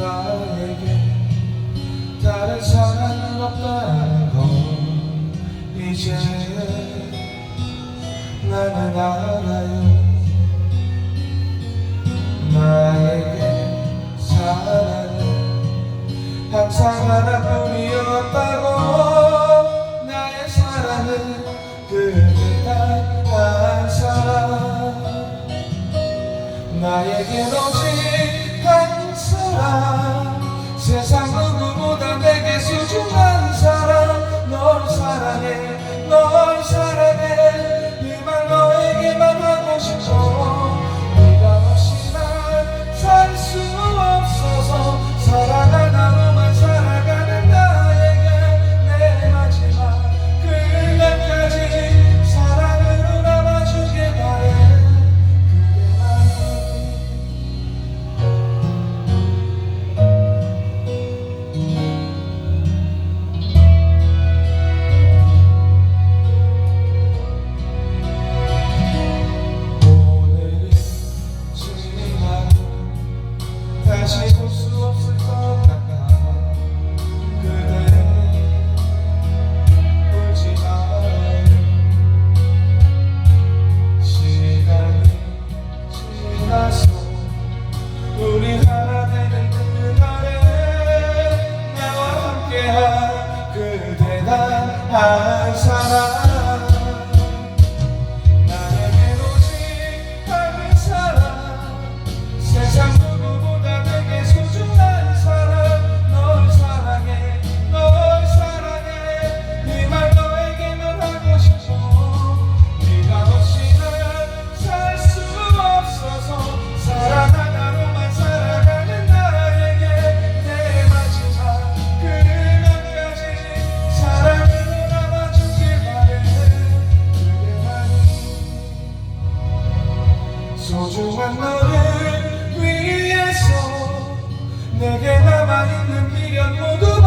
나에게 다른 사랑은 없다는 걸 이제 나는 알아요. 나에게 사랑은 항상 하나뿐이었다고. 나의 사랑은 그대 한 사랑 나에게 오직 세상 다시 볼수 없을 것 남아있는 미련 모두